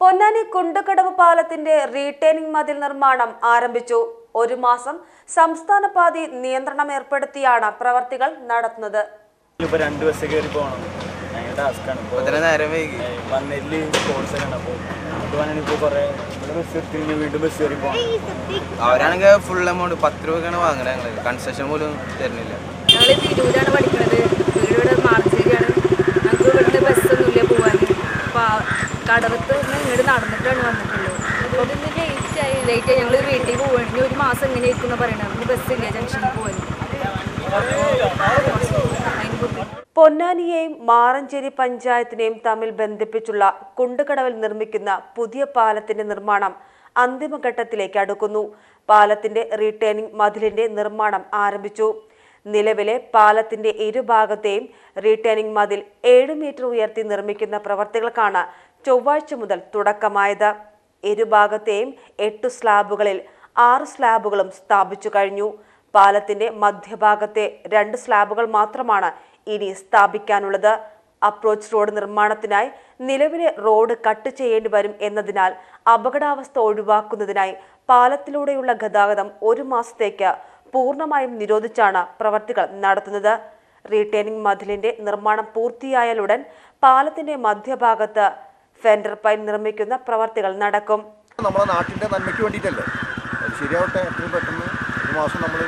പൊന്നാനി കുണ്ടക്കടവ് പാലത്തിന്റെ റീറ്റെയിനിങ് മതിൽ നിർമ്മാണം ആരംഭിച്ചു. ഒരു മാസം സംസ്ഥാന പാതി നിയന്ത്രണം ഏർപ്പെടുത്തിയാണ് പ്രവർത്തികൾ നടത്തുന്നത്. ഇപ്പൊ രണ്ട് ബസ് കയറി പോകണം ഭയങ്കര ടാസ്ക്കാണ് ഇപ്പോൾ ഇത്ര നേരം വൈകി. ഒക്കെ ഉണ്ട് അപ്പോൾ അങ്ങോട്ട് പോകാനാണ് ഇപ്പോൾ കുറേ ഇവിടെ ബസ് എടുത്ത് വീണ്ടും ബസ് കയറി പോകണം അവരാണെങ്കിൽ ഫുൾ എമൗണ്ട് പത്ത് രൂപയാണ് വാങ്ങണത് ഞങ്ങൾ കൺസെഷൻ പോലും തരുന്നില്ല. ഞങ്ങൾ തിരൂരാണ് പഠിക്കുന്നത് വീട് ഇവിടെ മാർച്ചേരിയാണ്. ഞങ്ങൾക്ക് ഇവിടുന്ന് ബസ്സൊന്നുമില്ല പോകാൻ അപ്പോൾ കടവത്ത് നിന്ന് ഇങ്ങോട്ട് നടന്നിട്ടാണ് വന്നിട്ടുള്ളത്. ലേറ്റ് ഞങ്ങൾ വീട്ടിൽ ഇനി ഒരു മാസം ഇങ്ങനെ ഇരിക്കുന്ന പറയണത് ബസ്സില്ല ജംഗ്ഷനിൽ പോകാൻ പൊന്നാനിയെയും മാറഞ്ചേരി പഞ്ചായത്തിനെയും തമ്മിൽ ബന്ധിപ്പിച്ചുള്ള കുണ്ടുകടവിൽ നിർമ്മിക്കുന്ന പുതിയ പാലത്തിന്റെ നിർമ്മാണം അന്തിമഘട്ടത്തിലേക്ക് അടുക്കുന്നു. പാലത്തിന്റെ റീട്ടേണിംഗ് മതിലിന്റെ നിർമ്മാണം ആരംഭിച്ചു. നിലവിലെ പാലത്തിന്റെ ഇരുഭാഗത്തെയും റീട്ടേണിംഗ് മതിൽ ഏഴ് മീറ്റർ ഉയർത്തി നിർമ്മിക്കുന്ന പ്രവർത്തികൾക്കാണ് ചൊവ്വാഴ്ച മുതൽ തുടക്കമായത്. ഇരുഭാഗത്തെയും എട്ടു സ്ലാബുകളിൽ ആറ് സ്ലാബുകളും സ്ഥാപിച്ചു കഴിഞ്ഞു. പാലത്തിന്റെ മധ്യഭാഗത്തെ രണ്ട് സ്ലാബുകൾ മാത്രമാണ് ഇനി സ്ഥാപിക്കാനുള്ളത്. അപ്രോച്ച് റോഡ് നിർമ്മാണത്തിനായി നിലവിലെ റോഡ് കട്ട് ചെയ്യേണ്ടി വരും എന്നതിനാൽ അപകടാവസ്ഥ ഒഴിവാക്കുന്നതിനായി പാലത്തിലൂടെയുള്ള ഗതാഗതം ഒരു മാസത്തേക്ക് പൂർണമായും നിരോധിച്ചാണ് പ്രവർത്തികൾ നടത്തുന്നത്. റീറ്റെയിനിങ് മതിലിന്റെ നിർമ്മാണം പൂർത്തിയായാലുടൻ പാലത്തിന്റെ മധ്യഭാഗത്ത് ഫെൻഡർ പൈൻ നിർമ്മിക്കുന്ന പ്രവർത്തികൾ നടക്കും. നമ്മുടെ നാട്ടിന്റെ നന്മയ്ക്ക് വേണ്ടിയിട്ടല്ലേ? അത് ശരിയാവട്ടെ എത്രയും പെട്ടെന്ന് ഒരു മാസം നമ്മൾ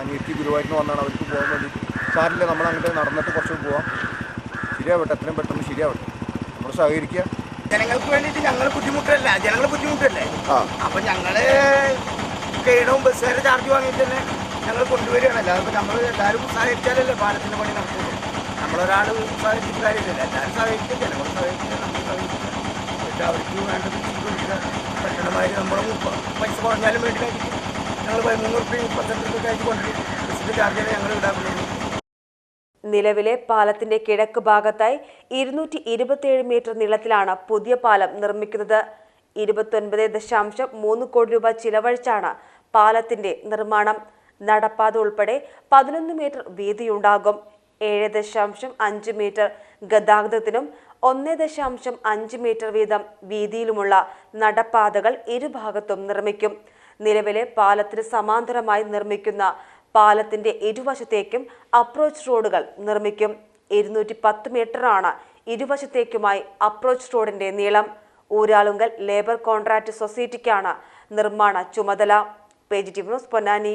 അനിയത്തി ഗുരുവായിട്ട് വന്നാണ് അവർക്ക് പോകാൻ വേണ്ടി. സാറില്ല നമ്മൾ അങ്ങനെ നടന്നിട്ട് കുറച്ച് പോവാം. ശരിയാവട്ടെ എത്രയും പെട്ടെന്ന് ശരിയാവട്ടെ. നമ്മൾ സഹകരിക്കുക. ജനങ്ങൾക്ക് വേണ്ടിയിട്ട് ഞങ്ങൾ ബുദ്ധിമുട്ടല്ല ജനങ്ങൾ ബുദ്ധിമുട്ടല്ലേ? അപ്പൊ ഞങ്ങൾ ഗൈഡും ബസ്സുകാരെ ചാർജ് വാങ്ങിയിട്ട് തന്നെ ഞങ്ങൾ കൊണ്ടുവരികയാണല്ലോ അതിപ്പോൾ നമ്മൾ എല്ലാവരും സഹകരിച്ചാലല്ലേ പാലത്തിന്റെ പണി നടക്കുള്ളൂ നമ്മളൊരാൾ സഹകരിച്ചിട്ട് കാര്യമില്ല എല്ലാവരും ജനങ്ങൾ സഹകരിക്കുക നമ്മൾ എന്നിട്ട് അവർക്ക് വേണ്ടത് കൊടുക്കുക നമ്മൾ പൈസ കുറഞ്ഞാലും വേണ്ടിയിട്ടായിരിക്കും ഞങ്ങൾ പതിമൂന്ന് റുപ്യ മുപ്പത്തെട്ട് റുപ്യ ആയിട്ട് കൊണ്ടിരിക്കും ബസ്സിന്റെ ഞങ്ങൾ ഇടാറുള്ളത് നിലവിലെ പാലത്തിന്റെ കിഴക്ക് ഭാഗത്തായി ഇരുന്നൂറ്റി ഇരുപത്തിയേഴ് മീറ്റർ നീളത്തിലാണ് പുതിയ പാലം നിർമ്മിക്കുന്നത്. ഇരുപത്തൊൻപത് ദശാംശം മൂന്ന് കോടി രൂപ ചിലവഴിച്ചാണ് പാലത്തിന്റെ നിർമ്മാണം. നടപ്പാത ഉൾപ്പെടെ പതിനൊന്ന് മീറ്റർ വീതിയുണ്ടാകും. ഏഴ് ദശാംശം അഞ്ച് മീറ്റർ ഗതാഗതത്തിനും ഒന്ന് ദശാംശം അഞ്ച് മീറ്റർ വീതം വീതിയിലുമുള്ള നടപ്പാതകൾ ഇരുഭാഗത്തും നിർമ്മിക്കും. നിലവിലെ പാലത്തിന് സമാന്തരമായി നിർമ്മിക്കുന്ന പാലത്തിന്റെ ഇരുവശത്തേക്കും അപ്രോച്ച് റോഡുകൾ നിർമ്മിക്കും. ഇരുന്നൂറ്റി പത്ത് മീറ്ററാണ് ഇരുവശത്തേക്കുമായി അപ്രോച്ച് റോഡിന്റെ നീളം. ഊരാളുങ്കൽ ലേബർ കോൺട്രാക്ട് സൊസൈറ്റിക്കാണ് നിർമ്മാണ ചുമതല. Page T news Ponnani.